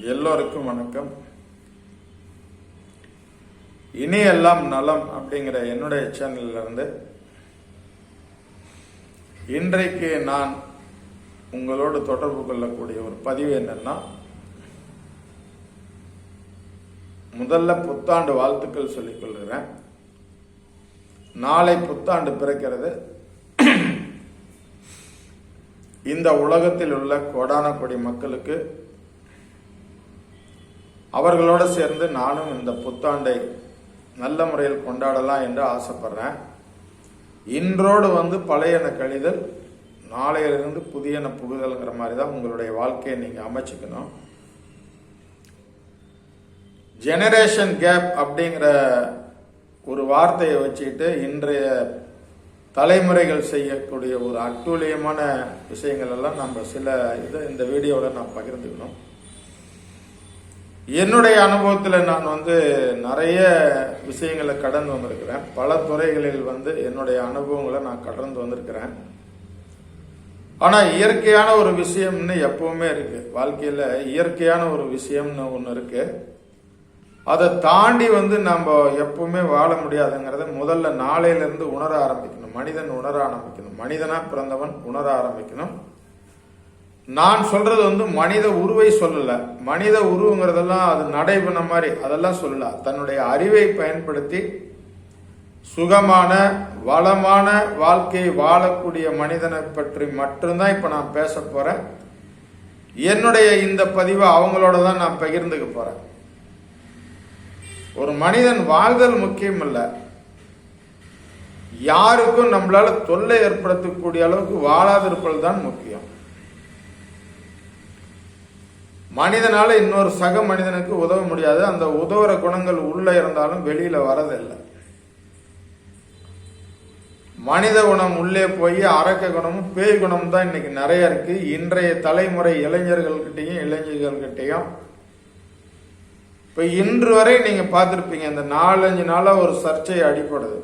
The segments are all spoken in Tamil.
எல்லோருக்கும் வணக்கம். இனி எல்லாம் நலம் அப்படிங்கிற என்னுடைய சேனல்ல இருந்து இன்றைக்கு நான் உங்களோடு தொடர்பு கொள்ளக்கூடிய ஒரு பதிவு என்னன்னா முதல்ல புத்தாண்டு வாழ்த்துக்கள் சொல்லிக் கொள்கிறேன். நாளை புத்தாண்டு பிறக்கிறது. இந்த உலகத்தில் உள்ள கோடான கோடி மக்களுக்கு அவர்களோடு சேர்ந்து நானும் இந்த புத்தாண்டை நல்ல முறையில் கொண்டாடலாம் என்று ஆசைப்படுறேன். இன்றோடு வந்து பழையன கழிதல் நாளையிலிருந்து புதியன புகுதல்ங்கிற மாதிரி தான் உங்களுடைய வாழ்க்கையை நீங்கள் அமைச்சுக்கணும். ஜெனரேஷன் கேப் அப்படிங்கிற ஒரு வார்த்தையை வச்சுக்கிட்டு இன்றைய தலைமுறைகள் செய்யக்கூடிய ஒரு அட்டூழியமான விஷயங்கள் எல்லாம் நம்ம சில இதை இந்த வீடியோவில் நான் பகிர்ந்துக்கணும். என்னுடைய அனுபவத்தில் நான் வந்து நிறைய விஷயங்களை கடந்து வந்திருக்கிறேன். பல துறைகளில் வந்து என்னுடைய அனுபவங்களை நான் கடந்து வந்திருக்கிறேன். ஆனால் இயற்கையான ஒரு விஷயம்னு எப்பவுமே இருக்கு. வாழ்க்கையில் இயற்கையான ஒரு விஷயம்னு ஒன்று இருக்கு. அதை தாண்டி வந்து நம்ம எப்பவுமே வாழ முடியாதுங்கிறத முதல்ல நாளையிலிருந்து உணர ஆரம்பிக்கணும். மனிதன் உணர ஆரம்பிக்கணும். மனிதனாக பிறந்தவன் உணர ஆரம்பிக்கணும். நான் சொல்றது வந்து மனித உருவை சொல்லல. மனித உருவங்கிறதெல்லாம் அது நடைபெற மாதிரி அதெல்லாம் சொல்லல. தன்னுடைய அறிவை பயன்படுத்தி சுகமான வளமான வாழ்க்கையை வாழக்கூடிய மனிதனை பற்றி மட்டும்தான் இப்போ நான் பேச போறேன். என்னுடைய இந்த பதிவை அவங்களோட தான் நான் பகிர்ந்துக்க போறேன். ஒரு மனிதன் வாழ்தல் முக்கியம் இல்லை. யாருக்கும் நம்மளால தொல்லை ஏற்படுத்தக்கூடிய அளவுக்கு வாழாதிருப்பது தான் முக்கியம். மனிதனால இன்னொரு சக மனிதனுக்கு உதவ முடியாது. அந்த உதவுற குணங்கள் உள்ள இருந்தாலும் வெளியில வரதில்லை. மனித குணம் உள்ளே போய் அரக்க குணமும் பேய் குணம் தான் இன்னைக்கு நிறைய இருக்கு. இன்றைய தலைமுறை இளைஞர்கள்கிட்டையும் இளைஞர்கள்கிட்டையும். இப்ப இன்று வரை நீங்க பார்த்துருப்பீங்க இந்த நாலஞ்சு நாளா ஒரு சர்ச்சை அடிப்படுது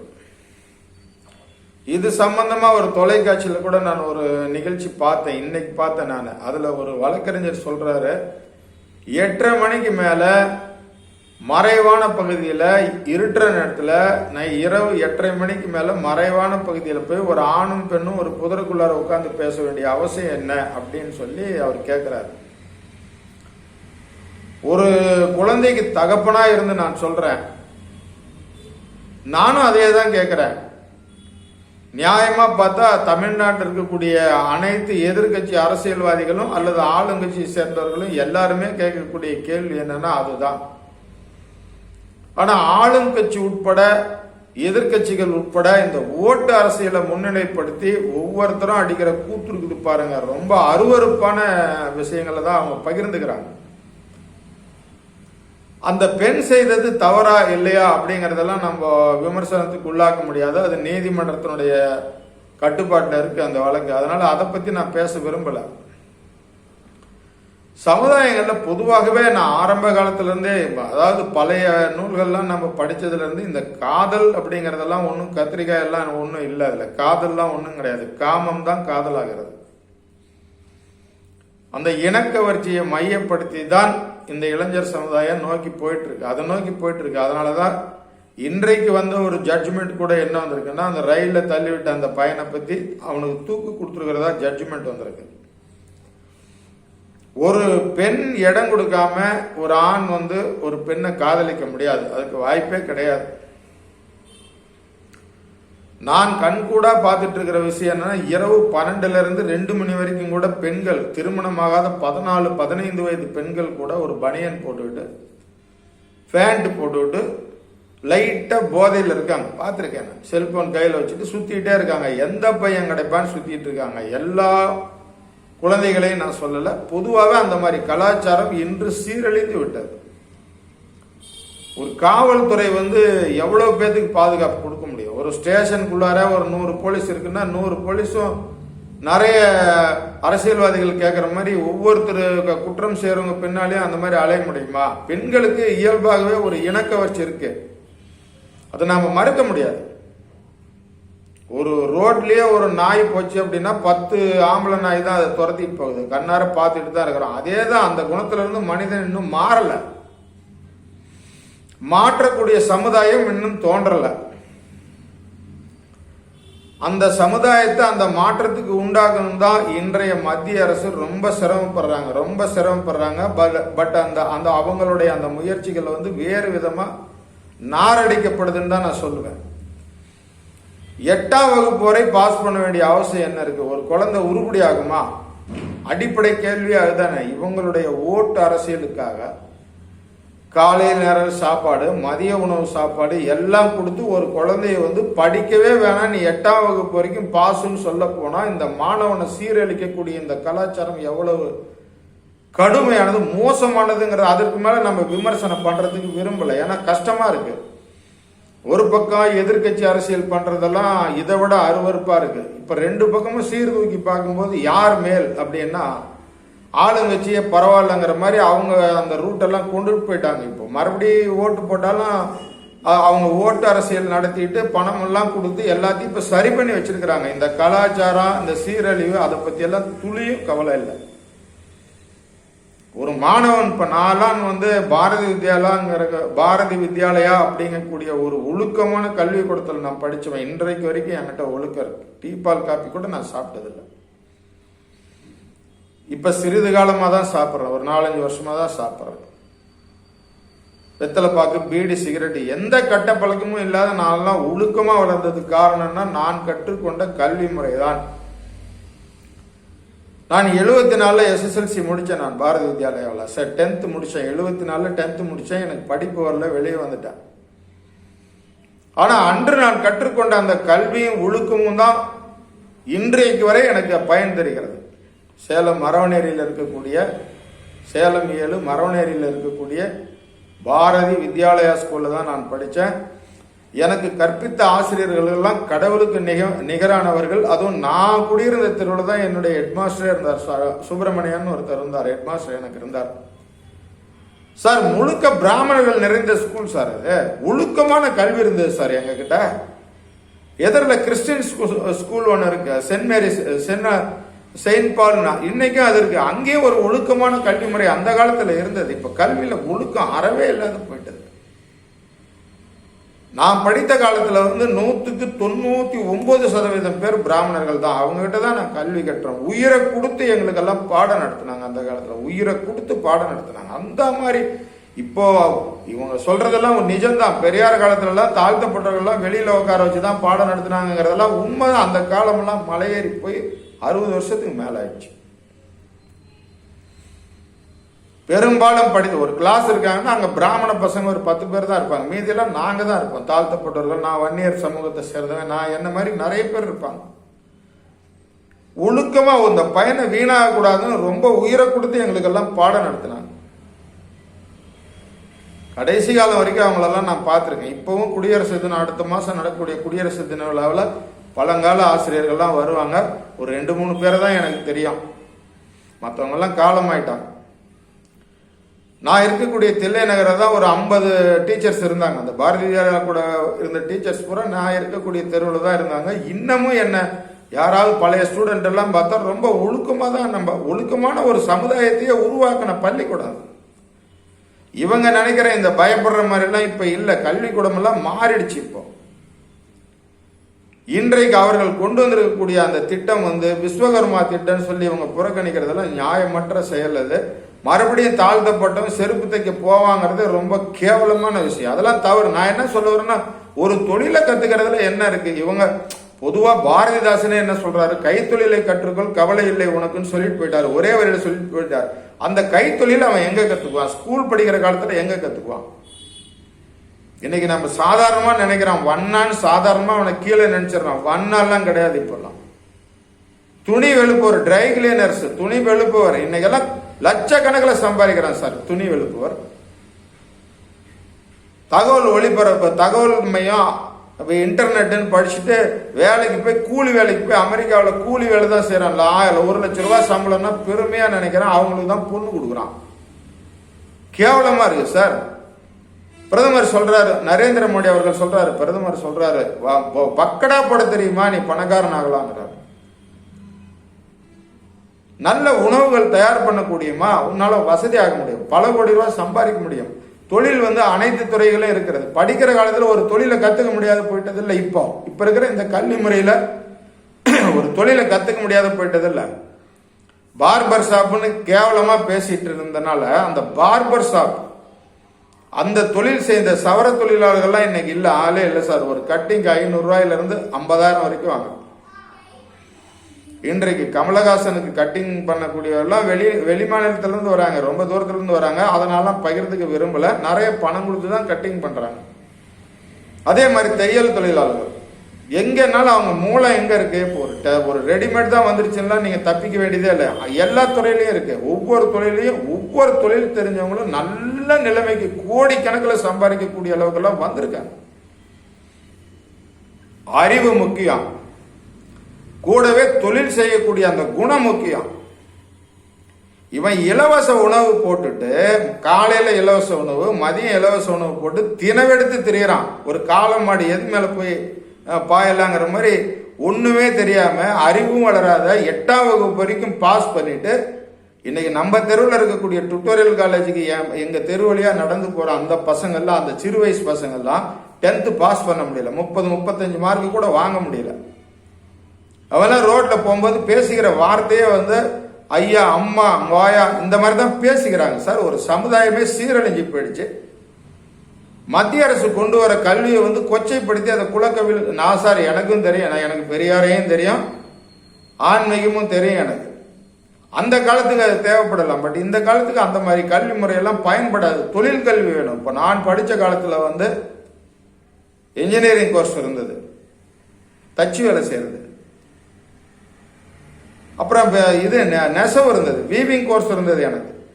இது சம்பந்தமா ஒரு தொலைக்காட்சியில் கூட நான் ஒரு நிகழ்ச்சி பார்த்தேன். இன்னைக்கு பார்த்தேன் நான். அதுல ஒரு வழக்கறிஞர் சொல்றாரு எட்டரை மணிக்கு மேல மறைவான பகுதியில் இருட்டுற நேரத்தில் நான் இரவு எட்டரை மணிக்கு மேலே மறைவான பகுதியில் போய் ஒரு ஆணும் பெண்ணும் ஒரு புதருக்குள்ளார உட்காந்து பேச வேண்டிய அவசியம் என்ன? அப்படின்னு சொல்லி அவர் கேட்குறாரு ஒரு குழந்தைக்கு தகப்பனாக இருந்து நான் சொல்கிறேன் நானும் அதே தான் கேட்குறேன் நியாயமா பார்த்தா தமிழ்நாட்டில் இருக்கக்கூடிய அனைத்து எதிர்கட்சி அரசியல்வாதிகளும் அல்லது ஆளுங்கட்சியை சேர்ந்தவர்களும் எல்லாருமே கேட்கக்கூடிய கேள்வி என்னன்னா அதுதான். ஆனா ஆளுங்கட்சி உட்பட எதிர்கட்சிகள் உட்பட இந்த ஓட்டு அரசியலை முன்னிலைப்படுத்தி ஒவ்வொருத்தரும் அடிக்கிற கூத்து இருக்குது பாருங்க. ரொம்ப அருவறுப்பான விஷயங்களை தான் அவங்க பகிர்ந்துக்கிறாங்க. அந்த பெண் செய்தது தவறா இல்லையா அப்படிங்கறதெல்லாம் நம்ம விமர்சனத்துக்கு உள்ளாக்க முடியாது. அது நீதிமன்றத்தினுடைய கட்டுப்பாட்டில் இருக்கு அந்த வழக்கு. அதனால அதை பத்தி நான் பேச விரும்பல. சமுதாயங்களில் பொதுவாகவே நான் ஆரம்ப காலத்துலேருந்தே அதாவது பழைய நூல்கள்லாம் நம்ம படித்ததுலேருந்து இந்த காதல் அப்படிங்கிறதெல்லாம் ஒன்றும் கத்திரிக்காய் எல்லாம் ஒன்றும் இல்லை அதில். காதல்லாம் ஒன்றும் கிடையாது. காமம் தான் காதலாகிறது. அந்த இணக்கவர்ச்சியை மையப்படுத்தி தான் இந்த இளைஞர் சமுதாயம் நோக்கி போயிட்டு இருக்கு அதை நோக்கி போயிட்டு இருக்கு அதனாலதான் இன்றைக்கு வந்த ஒரு ஜட்ஜ்மெண்ட் கூட என்ன வந்திருக்குன்னா அந்த ரயிலில் தள்ளிவிட்ட அந்த பையனை பத்தி அவனுக்கு தூக்கு கொடுத்துருக்கிறதா ஜட்ஜ்மெண்ட் வந்திருக்கு. ஒரு பெண் இடம் கொடுக்காம ஒரு ஆண் வந்து ஒரு பெண்ணை காதலிக்க முடியாது. அதுக்கு வாய்ப்பே கிடையாது. நான் கண்கூடா பார்த்துட்டு இருக்கிற விஷயம் என்னன்னா இரவு பன்னெண்டுல இருந்து ரெண்டு மணி வரைக்கும் கூட பெண்கள் திருமணமாகாத பதினாலு பதினைந்து வயது பெண்கள் கூட ஒரு பனியன் போட்டுக்கிட்டு பேண்ட் போட்டுக்கிட்டு லைட்டா போதையில் இருக்காங்க. பார்த்துருக்கேன் செல்போன் கையில் வச்சுட்டு சுத்திட்டே இருக்காங்க. எந்த பையன் கிடைப்பான்னு சுத்திட்டு இருக்காங்க. எல்லா குழந்தைகளையும் நான் சொல்லல. பொதுவாகவே அந்த மாதிரி கலாச்சாரம் இன்று சீரழிந்து விட்டது. ஒரு காவல்துறை வந்து எவ்வளவு பேத்துக்கு பாதுகாப்பு கொடுக்க ஒரு ஸ்டேஷனுக்குள்ளார ஒரு நூறு போலீஸ் இருக்குன்னா நூறு போலீஸும் நிறைய அரசியல்வாதிகள் கேட்குற மாதிரி ஒவ்வொருத்தர் குற்றம் செய்கிறவங்க பின்னாலேயும் அந்த மாதிரி அலைய முடியுமா? பெண்களுக்கு இயல்பாகவே ஒரு இணக்கவர்ச்சி இருக்கு. அதை நாம் மறுக்க முடியாது. ஒரு ரோட்லேயே ஒரு நாய் போச்சு அப்படின்னா பத்து ஆம்பளை நாய் தான் அதை துரத்திட்டு போகுது. கண்ணார பார்த்துட்டு தான் இருக்கிறோம். அதே தான் அந்த குணத்திலிருந்து மனிதன் இன்னும் மாறலை. மாற்றக்கூடிய சமுதாயம் இன்னும் தோன்றலை. அந்த சமுதாயத்தை அந்த மாற்றத்துக்கு உண்டாகணும் தான் இன்றைய மத்திய அரசு ரொம்ப சிரமப்படுறாங்க. ரொம்ப சிரமப்படுறாங்க. பட் அந்த அந்த அவங்களுடைய அந்த முயற்சிகள் வந்து வேறு விதமா நாரடிக்கப்படுதுன்னு தான் நான் சொல்லுவேன். எட்டாம் வகுப்பு வரை பாஸ் பண்ண வேண்டிய அவசியம் என்ன இருக்கு? ஒரு குழந்தை உருப்படி ஆகுமா அடிப்படை கேள்வி அதுதானே. இவங்களுடைய ஓட்டு அரசியலுக்காக காலை நேர சாப்பாடு மதிய உணவு சாப்பாடு எல்லாம் கொடுத்து ஒரு குழந்தைய வந்து படிக்கவே வேணாம். நீ எட்டாம் வகுப்பு வரைக்கும் பாசுன்னு சொல்ல போனால் இந்த மாணவனை சீரழிக்கக்கூடிய இந்த கலாச்சாரம் எவ்வளவு கடுமையானது மோசமானதுங்கிறது அதற்கு மேலே நம்ம விமர்சனம் பண்ணுறதுக்கு விரும்பலை. ஏன்னா கஷ்டமாக இருக்குது ஒரு பக்கம் எதிர்க்கட்சி அரசியல் பண்ணுறதெல்லாம் இதை விட அருவறுப்பாக இருக்குது இப்போ ரெண்டு பக்கமும் சீர்தூக்கி பார்க்கும்போது யார் மேல் அப்படின்னா ஆளுங்கட்சியே பரவாயில்லங்கிற மாதிரி அவங்க அந்த ரூட்டெல்லாம் கொண்டுட்டு போயிட்டாங்க. இப்போ மறுபடியும் ஓட்டு போட்டாலும் அவங்க ஓட்டு அரசியல் நடத்திட்டு பணம் எல்லாம் கொடுத்து எல்லாத்தையும் இப்போ சரி பண்ணி வச்சிருக்கிறாங்க. இந்த கலாச்சாரம் இந்த சீரழிவு அதை பத்தி எல்லாம் துளியும் கவலை இல்லை. ஒரு மாணவன் இப்போ நான்லாம் வந்து பாரதி வித்யாலாங்கிற பாரதி வித்யாலயா அப்படிங்கக்கூடிய ஒரு ஒழுக்கமான கல்வி கொடுத்தல் நான் படித்தவன் இன்றைக்கு வரைக்கும் என்கிட்ட ஒழுக்கம் இருக்கு. டீ பால் காப்பி கூட நான் சாப்பிட்டதில்லை. இப்ப சிறிது காலமா தான் சாப்பிட்றேன். ஒரு நாலஞ்சு வருஷமா தான் சாப்பிட்றேன். வெத்தலை பாக்கு பீடி சிகரெட் எந்த கட்ட பழக்கமும் இல்லாத நான்லாம் ஒழுக்கமா வளர்ந்ததுக்கு காரணம்னா நான் கற்றுக்கொண்ட கல்வி முறைதான். நான் எழுபத்தி நாலில் எஸ்எஸ்எல்சி முடித்தேன் நான் பாரதி வித்யாலயாவில். சார் டென்த்து முடித்தேன் எழுபத்தி நாலில் டென்த்து முடித்தேன் எனக்கு படிப்பு வரல வெளியே வந்துட்டேன். ஆனால் அன்று நான் கற்றுக்கொண்ட அந்த கல்வியும் ஒழுக்கமும் தான் இன்றைக்கு வரை எனக்கு பயன் தெரிகிறது. சேலம் மரவநேரியில் இருக்கக்கூடிய சேலம் ஏழு மரவநேரியில் இருக்கக்கூடிய பாரதி வித்யாலயா ஸ்கூலில் தான் நான் படித்தேன் எனக்கு கற்பித்த ஆசிரியர்களெல்லாம் கடவுளுக்கு நிக நிகரானவர்கள். அதுவும் நான் குடியிருந்த தெருவில் தான் என்னுடைய ஹெட்மாஸ்டரே இருந்தார். சுப்பிரமணியன் ஒருத்தர் இருந்தார். ஹெட்மாஸ்டர் எனக்கு இருந்தார். சார் முழுக்க பிராமணர்கள் நிறைந்த ஸ்கூல் சார் அது. ஒழுக்கமான கல்வி இருந்தது சார் எங்ககிட்ட. எதிரில் கிறிஸ்டின் ஸ்கூல் ஒன்று இருக்கு. Saint Mary's saint saint Paul இன்னைக்கும் அது இருக்கு அங்கேயும் ஒரு ஒழுக்கமான கல்வி முறை அந்த காலத்தில் இருந்தது. இப்ப கல்வியில ஒழுக்கம் அறவே இல்லாத போயிட்டது. நான் படித்த காலத்துல வந்து நூத்துக்கு தொண்ணூத்தி ஒன்பது சதவீதம் பேர் பிராமணர்கள் தான். அவங்ககிட்ட தான் நான் கல்வி கட்டுறோம் உயிரை கொடுத்து எங்களுக்கெல்லாம் பாடம் நடத்துனாங்க அந்த காலத்துல. உயிரை கொடுத்து பாடம் நடத்துனாங்க. அந்த மாதிரி இப்போ இவங்க சொல்றதெல்லாம் ஒரு நிஜம்தான். பெரியார் காலத்துல எல்லாம் தாழ்த்தப்பட்டவர்கள்லாம் வெளியில உட்கார வச்சு தான் பாடம் நடத்தினாங்கிறதெல்லாம் உண்மைதான். அந்த காலமெல்லாம் மலையேறி போய் அறுபது வருஷத்துக்கு மேல ஆயிடுச்சு. பெரும்பாலும் படித்த ஒரு கிளாஸ் இருக்காங்கன்னா அங்க பிராமண பசங்க ஒரு பத்து பேர் தான் இருப்பாங்க. மீதியெல்லாம் நாங்க தான் இருப்போம். தாழ்த்தப்பட்டவர்கள் நான் வன்னியர் சமூகத்தை சேர்ந்தவன் நான் என்ன மாதிரி நிறைய பேர் இருப்பாங்க. ஒழுக்கமா இந்த பையனை வீணாக கூடாதுன்னு ரொம்ப உயிரை கொடுத்து எங்களுக்கெல்லாம் பாடம் நடத்தினாங்க. கடைசி காலம் வரைக்கும் அவங்களெல்லாம் நான் பார்த்துருக்கேன். இப்போவும் குடியரசு தினம் அடுத்த மாதம் நடக்கக்கூடிய குடியரசு தின விழாவில் பழங்கால ஆசிரியர்கள்லாம் வருவாங்க. ஒரு ரெண்டு மூணு பேரை தான் எனக்கு தெரியும். மற்றவங்கெல்லாம் காலமாயிட்டாங்க. நான் இருக்கக்கூடிய தில்லை நகரில் தான் ஒரு ஐம்பது டீச்சர்ஸ் இருந்தாங்க. அந்த பாரதியார் கூட இருந்த டீச்சர்ஸ் பூரா நான் இருக்கக்கூடிய தெருவில் தான் இருந்தாங்க. இன்னமும் என்ன யாராவது பழைய ஸ்டூடெண்ட் எல்லாம் பார்த்தா ரொம்ப ஒழுக்கமாக தான் நம்ம ஒழுக்கமான ஒரு சமுதாயத்தையே உருவாக்கின பள்ளிக்கூடம் இவங்க நினைக்கிற இந்த பயப்படுற மாதிரிலாம் இப்போ இல்லை. கல்விக்கூடமெல்லாம் மாறிடுச்சு இப்போ. இன்றைக்கு அவர்கள் கொண்டு வந்திருக்கக்கூடிய அந்த திட்டம் வந்து விஸ்வகர்மா திட்டம்னு சொல்லி இவங்க புறக்கணிக்கிறதெல்லாம் நியாயமற்ற செயல் அது. மறுபடியும் தாழ்த்தப்பட்டவன் செருப்பு தைக்க போவாங்கிறது ரொம்ப கேவலமான விஷயம். அதெல்லாம் தவறு. நான் என்ன சொல்ல வரேன்னா ஒரு தொழிலை கத்துக்கிறதுல என்ன இருக்கு? இவங்க பொதுவா பாரதிதாசனே என்ன சொல்றாரு? கைத்தொழிலை கற்றுக்கொள் கவலை இல்லை உனக்குன்னு சொல்லிட்டு போயிட்டாரு. ஒரே வரையில சொல்லிட்டு போயிட்டாரு. அந்த கைத்தொழில் அவன் எங்க கத்துக்குவான்? ஸ்கூல் படிக்கிற காலத்துல எங்க கத்துக்குவான்? இன்னைக்கு நம்ம சாதாரணமா நினைக்கிறான் வண்ணான்னு சாதாரணமா அவனை கீழே நினைச்சிடறான். வண்ணாலாம் கிடையாது இப்பெல்லாம் துணி வெளுப்பவர் ட்ரை கிளீனர்ஸ் துணி வெளுப்பவர். இன்னைக்கெல்லாம் லட்சக்கணக்கில் சம்பாதிக்கிறான் சார் துணி வெளுப்பவர். தகவல் ஒளிபரப்பு தகவல் மையம் இப்போ இன்டர்நெட்டுன்னு படிச்சுட்டு வேலைக்கு போய் கூலி வேலைக்கு போய் அமெரிக்காவில் கூலி வேலை தான் செய்கிறான் ஆயிரம் ஒரு லட்ச ரூபா சம்பளம்னா பெருமையாக நினைக்கிறேன். அவங்களுக்கு தான் பொண்ணு கொடுக்குறான். கேவலமாக இருக்கு சார். பிரதமர் சொல்றாரு நரேந்திர மோடி அவர்கள் சொல்றாரு பிரதமர் சொல்றாரு "வா- பக்கடா போட தெரியுமா நீ பணக்காரன் ஆகலாங்கிறார் நல்ல உணவுகள் தயார் பண்ணக்கூடியமா உன்னால வசதி ஆக முடியும் பல கோடி ரூபாய் சம்பாதிக்க முடியும். தொழில் வந்து அனைத்து துறைகளும் இருக்கிறது. படிக்கிற காலத்தில் ஒரு தொழிலை கத்துக்க முடியாத போயிட்டது இல்லை இப்போ. இப்ப இருக்கிற இந்த கல்வி முறையில ஒரு தொழிலை கத்துக்க முடியாத போயிட்டது இல்லை பார்பர் ஷாப்னு கேவலமா பேசிட்டு இருந்தனால அந்த பார்பர் ஷாப் அந்த தொழில் செய்த சவர தொழிலாளர்கள்லாம் இன்னைக்கு இல்ல ஆளே இல்லை சார். ஒரு கட்டிங்க்கு ஐநூறு ரூபாயில இருந்து ஐம்பதாயிரம் வரைக்கும் வாங்க இன்றைக்கு கமலஹாசனுக்கு கட்டிங் பண்ணக்கூடியவரெல்லாம் வெளி வெளி மாநிலத்திலேருந்து வராங்க. ரொம்ப தூரத்துலேருந்து வராங்க. அதனால பகிர்ந்துக்க விரும்பல. நிறைய பணம் கொடுத்து தான் கட்டிங் பண்றாங்க. அதே மாதிரி தையல் தொழிலாளர்கள். எங்கனாலும் அவங்க மூளை எங்க இருக்கு? இப்போ ஒரு ட- ஒரு ரெடிமேட் தான் வந்துருச்சுன்னா நீங்க தப்பிக்க வேண்டியதே இல்லை. எல்லா துறையிலையும் இருக்கு. ஒவ்வொரு துறையிலையும் ஒவ்வொரு தொழில் தெரிஞ்சவங்களும் நல்ல நிலைமைக்கு கோடிக்கணக்கில் சம்பாதிக்கக்கூடிய அளவுக்கெல்லாம் வந்திருக்காங்க. அறிவு முக்கியம். கூடவே தொழில் செய்யக்கூடிய அந்த குணம் முக்கியம். இவன் இலவச உணவு போட்டுட்டு காலையில இலவச உணவு மதியம் இலவச உணவு போட்டு தினவெடுத்து திரியறான். ஒரு காலம் மாடி எது மேல போய் பாயலாங்கிற மாதிரி ஒன்றுமே தெரியாமல் அறிவும் வளராத எட்டாம் வகுப்பு வரைக்கும் பாஸ் பண்ணிட்டு இன்றைக்கி நம்ம தெருவில் இருக்கக்கூடிய டுட்டோரியல் காலேஜுக்கு என்- எங்கள் தெரு வழியாக நடந்து போகிற அந்த பசங்கள்லாம் அந்த சிறு வயசு பசங்கள்லாம் டென்த்து பாஸ் பண்ண முடியல. முப்பது முப்பத்தஞ்சு மார்க்கு கூட வாங்க முடியல. அவெல்லாம் ரோட்டில் போகும்போது பேசுகிற வார்த்தையே வந்து ஐயா அம்மா மாயா இந்த மாதிரி தான் பேசுகிறாங்க. சார் ஒரு சமுதாயமே சீரழிஞ்சு போயிடுச்சு. மத்திய அரசு கொண்டு வர கல்வியை வந்து கொச்சைப்படுத்தி அதை குலக்கவில் நான் சார் எனக்கும் தெரியும். நான் எனக்கு பெரியாரையும் தெரியும். ஆன்மீகமும் தெரியும் எனக்கு. அந்த காலத்துக்கு அது தேவைப்படலாம். பட் இந்த காலத்துக்கு அந்த மாதிரி கல்வி முறையெல்லாம் பயன்படாது. தொழில் கல்வி வேணும். இப்போ நான் படித்த காலத்தில் வந்து இன்ஜினியரிங் கோர்ஸ் இருந்தது. தச்சு வேலை செய்யறது. அப்புறம் இது நெ- நெசவு இருந்தது. வீவிங் கோர்ஸ் இருந்தது எனக்கு.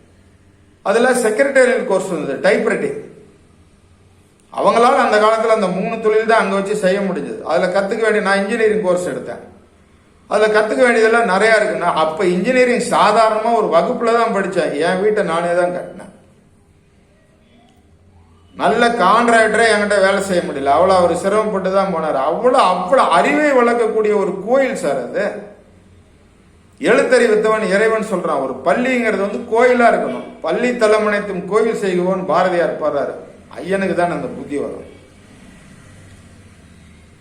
அதில் செக்ரட்டரியல் கோர்ஸ் இருந்தது. டைப்ரைட்டிங் அவங்களால அந்த காலத்தில் அந்த மூணு தொழில் தான் அங்கே வச்சு செய்ய முடிஞ்சது. அதில் கற்றுக்க வேண்டிய நான் இன்ஜினியரிங் கோர்ஸ் எடுத்தேன். அதில் கற்றுக்க வேண்டியதெல்லாம் நிறையா இருக்கு நான் அப்போ இன்ஜினியரிங் சாதாரணமாக ஒரு வகுப்பில் தான் படித்தேன் என் வீட்டை நானே தான் கட்டினேன். நல்ல கான்ட்ராக்டரே என்கிட்ட வேலை செய்ய முடியல. அவ்வளோ அவர் சிரமப்பட்டு தான் போனார். அவ்வளோ அவ்வளோ அறிவை வளர்க்கக்கூடிய ஒரு கோயில் சார் அது. எழுத்தறிவித்தவன் இறைவன் சொல்கிறான் ஒரு பள்ளிங்கிறது வந்து கோயிலாக இருக்கணும். பள்ளி தலைமனைத்தும் கோயில் செய்குவோன் பாரதியார் பாடுறாரு. ஐயனுக்கு தான் அந்த புத்தி வரும்.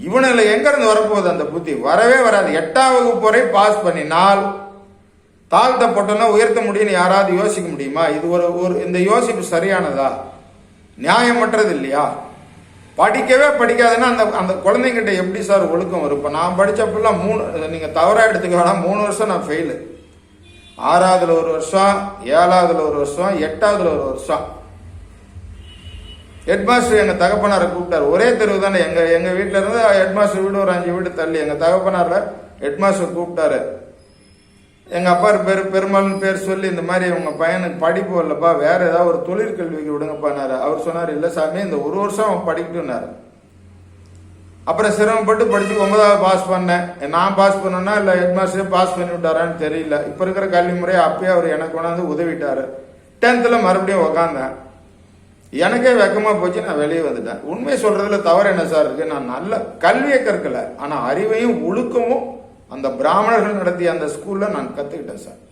இவனு எங்க இருந்து வரப்போகுது அந்த புத்தி? வரவே வராது. எட்டாம் வகுப்பு வரை பாஸ் பண்ணினால் தாழ்த்தப்பட்டோன்னா உயர்த்த முடியும்னு யாராவது யோசிக்க முடியுமா? இது ஒரு ஒரு இந்த யோசிப்பு சரியானதா? நியாயமற்றது இல்லையா? படிக்கவே படிக்காதுன்னா அந்த அந்த குழந்தைங்கிட்ட எப்படி சார் ஒழுக்கம் வரும்? இப்போ நான் படித்தப்பெல்லாம் மூணு நீங்கள் தவறாக எடுத்துக்க வேணாம். மூணு வருஷம் நான் ஃபெயிலு ஆறாவதுல ஒரு வருஷம் ஏழாவதுல ஒரு வருஷம் எட்டாவதுல ஒரு வருஷம். ஹெட்மாஸ்டர் எங்க தகப்பனாரை கூப்பிட்டாரு. ஒரே தெருவு தானே. எங்க எங்க வீட்டில் இருந்து ஹெட்மாஸ்டர் வீடு ஒரு அஞ்சு வீடு தள்ளி. எங்க தகப்பனார ஹெட்மாஸ்டர் கூப்பிட்டாரு. எங்க அப்பா பேர் பெருமாள்னு பேர் சொல்லி இந்த மாதிரி உங்க பையனுக்கு படிப்பு வரலப்பா. வேற ஏதாவது ஒரு தொழிற்கல்விக்கு விடுங்கப்பானாரு அவர் சொன்னார் இல்ல சாமி இந்த ஒரு வருஷம் அவன் படிக்கட்டும்னாரு அப்புறம் சிரமப்பட்டு படிச்சு ஒன்பதாவது பாஸ் பண்ணேன். நான் பாஸ் பண்ணேன்னா இல்ல ஹெட்மாஸ்டரே பாஸ் பண்ணி விட்டாரான்னு தெரியல. இப்ப இருக்கிற கல்வி முறையை அப்பயே அவர் எனக்கு கொண்டாந்து உதவிட்டாரு. டென்த்ல மறுபடியும் உக்காந்தேன். எனக்கே வெக்கமா போச்சு நான் வெளியே வந்துட்டேன். உண்மை சொல்றதுல தவறு என்ன சார் இருக்கு? நான் நல்ல கல்வியை கற்கல. ஆனா அறிவையும் ஒழுக்கமும் அந்த பிராமணர்கள் நடத்திய அந்த ஸ்கூல்ல நான் கத்துக்கிட்டேன் சார்.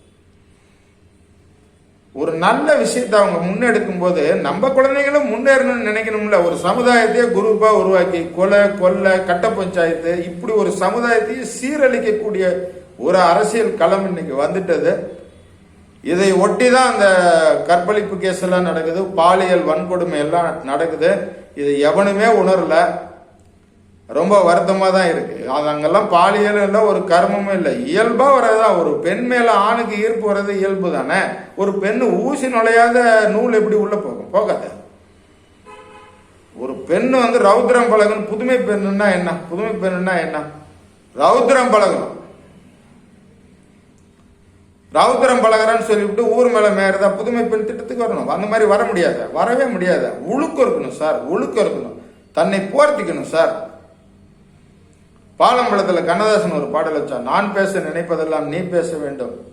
ஒரு நல்ல விஷயத்தை அவங்க முன்னெடுக்கும் போது நம்ம குழந்தைகளும் முன்னேறணும்னு நினைக்கணும்ல. ஒரு சமுதாயத்தையே குரூப்பா உருவாக்கி கொலை கொள்ளை கட்ட பஞ்சாயத்து இப்படி ஒரு சமுதாயத்தையே சீரழிக்கக்கூடிய ஒரு அரசியல் களம் இன்னைக்கு வந்துட்டது. இதை ஒட்டி தான் அந்த கற்பழிப்பு கேஸ் எல்லாம் நடக்குது. பாலியல் வன்கொடுமை எல்லாம் நடக்குது. இது எவனுமே உணரல. ரொம்ப வருத்தமாக தான் இருக்கு. அது அங்கெல்லாம் பாலியல் இல்லை ஒரு கர்மமும் இல்லை. இயல்பாக வரதுதான் ஒரு பெண் மேலே ஆணுக்கு ஈர்ப்பு வர்றது இயல்பு தானே. ஒரு பெண் ஊசி நுழையாத நூல் எப்படி உள்ள போகும்? போகாது. ஒரு பெண் வந்து ரௌத்ரம் பழகணும் புதுமை பெண்ணுன்னா என்ன? புதுமை பெண்ணுன்னா என்ன? ரௌத்ரம் பழகணும். ரவுத்திரம் பழகிறன்னு சொல்லிவிட்டு ஊர் மேல மேயறதா புதுமை பெண் திட்டத்துக்கு வரணும். அந்த மாதிரி வர முடியாது? வரவே முடியாது? ஒழுக்கம் இருக்கணும் சார். ஒழுக்கம் இருக்கணும். தன்னை போர்த்திக்கணும் சார். பாலம்பழத்துல கண்ணதாசன் ஒரு பாடல் வச்சா நான் பேச நினைப்பதெல்லாம் நீ பேச வேண்டும்.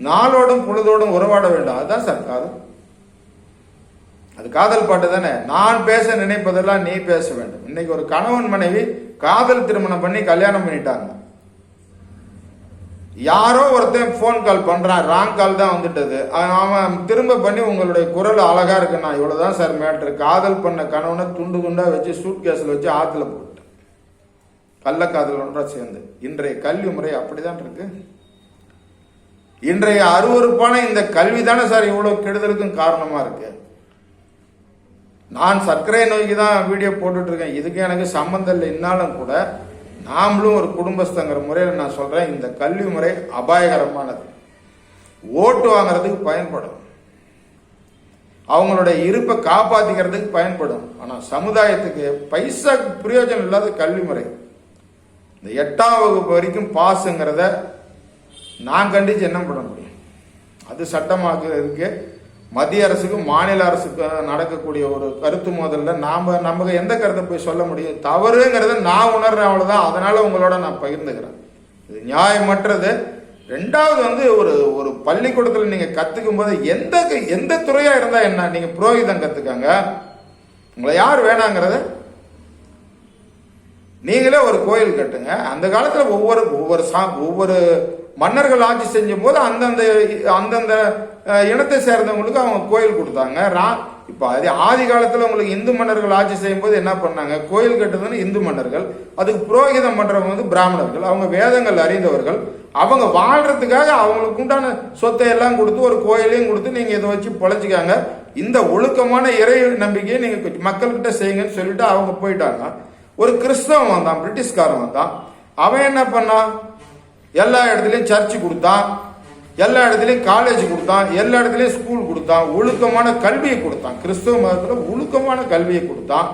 நாளோடும் பொழுதோடும் உறவாட வேண்டும். அதுதான் சார் காதல். அது காதல் பாட்டு தானே. நான் பேச நினைப்பதெல்லாம் நீ பேச வேண்டும். இன்னைக்கு ஒரு கணவன் மனைவி காதல் திருமணம் பண்ணி கல்யாணம் பண்ணிட்டாங்க. யாரோ ஒருத்தன் ஃபோன் கால் பண்ணுறான் ராங் கால் தான் வந்துட்டது. அவன் திரும்ப பண்ணி உங்களுடைய குரல் அழகா இருக்குண்ணா இவ்வளவுதான் சார் மேட்ரு காதல் பண்ண கணவனை துண்டு துண்டாக வச்சு சூட் கேஸில் வச்சு ஆற்றுல போட்டேன் ஒன்றாக சேர்ந்து. இன்றைய கல்வி முறை அப்படிதான் இருக்கு. இன்றைய அருவருப்பான இந்த கல்வி தானே சார் இவ்வளோ கெடுதலுக்கும் காரணமாக இருக்கு. நான் சர்க்கரை நோய்க்கு தான் வீடியோ போட்டுட்ருக்கேன் இதுக்கு எனக்கு சம்மந்தம் இல்லை. இன்னாலும் கூட நாமளும் ஒரு குடும்பஸ்தங்கிற முறையில் நான் சொல்றேன் இந்த கல்வி முறை அபாயகரமானது. ஓட்டு வாங்குறதுக்கு பயன்படும். அவங்களுடைய இருப்பை காப்பாத்திக்கிறதுக்கு பயன்படும். ஆனால் சமுதாயத்துக்கு பைசா பிரயோஜனம் இல்லாத கல்வி முறை. இந்த எட்டாம் வகுப்பு வரைக்கும் பாஸுங்கிறத நான் கண்டிச்சு என்ன பண்ண முடியும்? அது சட்டமாக்குறதுக்கு மத்திய அரசுக்கும் மாநில அரசுக்கும் நடக்கக்கூடிய ஒரு கருத்து மோதலில் நாம் நமக்கு எந்த கருத்தை போய் சொல்ல முடியும்? தவறுங்கிறத நான் உணர்றேன் அவ்வளோதான் அதனால் உங்களோட நான் பகிர்ந்துக்கிறேன். இது நியாயமற்றது. ரெண்டாவது வந்து ஒரு ஒரு பள்ளிக்கூடத்தில் நீங்கள் கற்றுக்கும் போது எந்த எந்த துறையாக இருந்தால் என்ன? நீங்கள் புரோகிதம் கற்றுக்காங்க உங்களை யார் வேணாங்கிறத நீங்களே ஒரு கோயில் கட்டுங்க. அந்த காலத்தில் ஒவ்வொரு ஒவ்வொரு சா ஒவ்வொரு மன்னர்கள் ஆட்சி செஞ்சும் போது அந்தந்த அந்தந்த இனத்தை சேர்ந்தவங்களுக்கு அவங்க கோயில் கொடுத்தாங்க. ரா இப்போ அது ஆதி காலத்தில் உங்களுக்கு இந்து மன்னர்கள் ஆட்சி செய்யும் போது என்ன பண்ணாங்க? கோயில் கட்டுறதுன்னு இந்து மன்னர்கள் அதுக்கு புரோகிதம் பண்றவங்க வந்து பிராமணர்கள் அவங்க வேதங்கள் அறிந்தவர்கள் அவங்க வாழ்றதுக்காக அவங்களுக்கு உண்டான சொத்தை எல்லாம் கொடுத்து ஒரு கோயிலையும் கொடுத்து நீங்க இதை வச்சு பொழைச்சிக்காங்க. இந்த ஒழுக்கமான இறை நம்பிக்கையை நீங்க மக்கள்கிட்ட செய்யுங்கன்னு சொல்லிட்டு அவங்க போயிட்டாங்க. ஒரு கிறிஸ்தவன் வந்தான் பிரிட்டிஷ்காரன் வந்தான். அவன் என்ன பண்ணான்? எல்லா இடத்துலையும் சர்ச்சு கொடுத்தான். எல்லா இடத்துலையும் காலேஜ் கொடுத்தான். எல்லா இடத்துலையும் ஸ்கூல் கொடுத்தான். ஒழுக்கமான கல்வியை கொடுத்தான். கிறிஸ்தவ மதத்தில் ஒழுக்கமான கல்வியை கொடுத்தான்.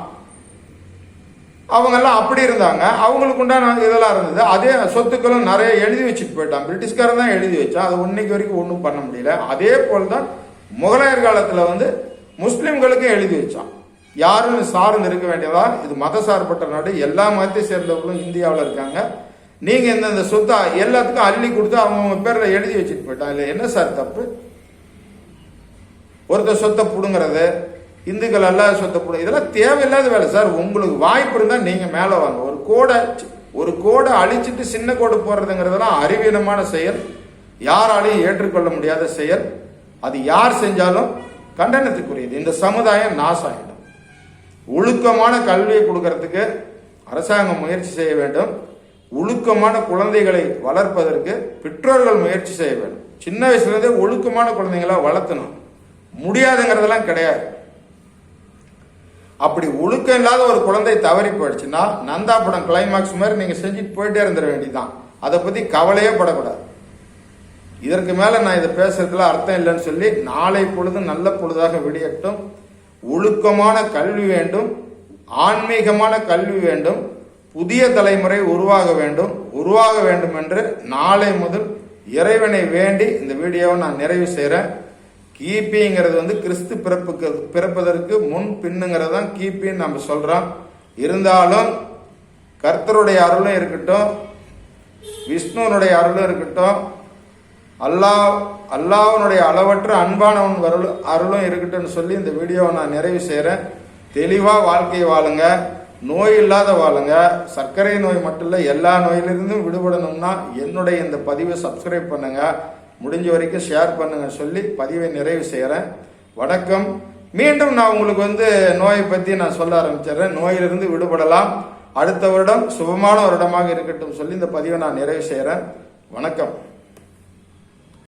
அவங்கெல்லாம் அப்படி இருந்தாங்க. அவங்களுக்கு உண்டான இதெல்லாம் இருந்தது. அதே சொத்துக்களும் நிறைய எழுதி வச்சுட்டு போயிட்டான். பிரிட்டிஷ்காரன் தான் எழுதி வச்சான். அது இன்னைக்கு வரைக்கும் ஒன்றும் பண்ண முடியல. அதே போல தான் முகலாயர் காலத்தில் வந்து முஸ்லிம்களுக்கும் எழுதி வச்சான். யாரும் சார்ந்து இருக்க வேண்டியதா இது மத சார்பற்ற நாடு. எல்லா மதத்தை சேர்ந்தவர்களும் இந்தியாவில் இருக்காங்க. நீங்க இந்த சொத்தை சொத்தா எல்லாத்துக்கும் அள்ளி கொடுத்து அவங்க பேர்ல எழுதி வச்சுட்டு போயிட்டான் இல்ல என்ன சார் தப்பு? ஒருத்தர் சொத்தை புடுங்கிறது இந்துக்கள் அல்லாத சொத்தை பிடுங்க இதெல்லாம் தேவையில்லாத வேலை சார். உங்களுக்கு வாய்ப்பு இருந்தா நீங்க மேல வாங்க. ஒரு கோடை ஒரு கோடை அழிச்சிட்டு சின்ன கோடு போடுறதுங்கிறதெல்லாம் அறிவீனமான செயல். யாராலையும் ஏற்றுக்கொள்ள முடியாத செயல். அது யார் செஞ்சாலும் கண்டனத்துக்குரியது. இந்த சமுதாயம் நாசாயிடும். ஒழுக்கமான கல்வியை கொடுக்கறதுக்கு அரசாங்கம் முயற்சி செய்ய வேண்டும். ஒழுக்கமான குழந்தைகளை வளர்ப்பதற்கு பெற்றோர்கள் முயற்சி செய்ய வேண்டும். சின்ன வயசுலேருந்தே ஒழுக்கமான குழந்தைங்களா வளர்த்தணும். முடியாதுங்கிறதெல்லாம் கிடையாது. அப்படி ஒழுக்கம் இல்லாத ஒரு குழந்தை தவறி போயிடுச்சுன்னா நந்தா படம் கிளைமாக்ஸ் மாதிரி நீங்க செஞ்சுட்டு போயிட்டே இருந்துட வேண்டியதுதான். அதை பத்தி கவலையே படக்கூடாது. இதற்கு மேல நான் இதை பேசுறதுல அர்த்தம் இல்லைன்னு சொல்லி நாளை பொழுது நல்ல பொழுதாக விடியட்டும். ஒழுக்கமான கல்வி வேண்டும். ஆன்மீகமான கல்வி வேண்டும். புதிய தலைமுறை உருவாக வேண்டும் உருவாக வேண்டும் என்று நாளை முதல் இறைவனை வேண்டி இந்த வீடியோவை நான் நிறைவு செய்கிறேன் கிபிங்கிறது வந்து கிறிஸ்து பிறப்புக்கு பிறப்பதற்கு முன் பின்னுங்கிறது தான் கிபின்னு நம்ம சொல்கிறோம் இருந்தாலும் கர்த்தருடைய அருளும் இருக்கட்டும் விஷ்ணுவனுடைய அருளும் இருக்கட்டும் அல்லாஹ் அல்லாவனுடைய அளவற்ற அன்பானவன் அருள் அருளும் இருக்கட்டும்னு சொல்லி இந்த வீடியோவை நான் நிறைவு செய்கிறேன் தெளிவாக வாழ்க்கையை வாழுங்க. நோய் இல்லாத வாழுங்க. சர்க்கரை நோய் மட்டும் இல்லை எல்லா நோயிலிருந்தும் விடுபடணும்னா என்னுடைய இந்த பதிவை சப்ஸ்கிரைப் பண்ணுங்க. முடிஞ்ச வரைக்கும் ஷேர் பண்ணுங்க சொல்லி பதிவை நிறைவு செய்கிறேன் வணக்கம். மீண்டும் நான் உங்களுக்கு வந்து நோயை பற்றி நான் சொல்ல ஆரம்பிச்சிடுறேன். நோயிலிருந்து விடுபடலாம். அடுத்த வருடம் சுபமான வருடமாக இருக்கட்டும் சொல்லி இந்த பதிவை நான் நிறைவு செய்கிறேன் வணக்கம்.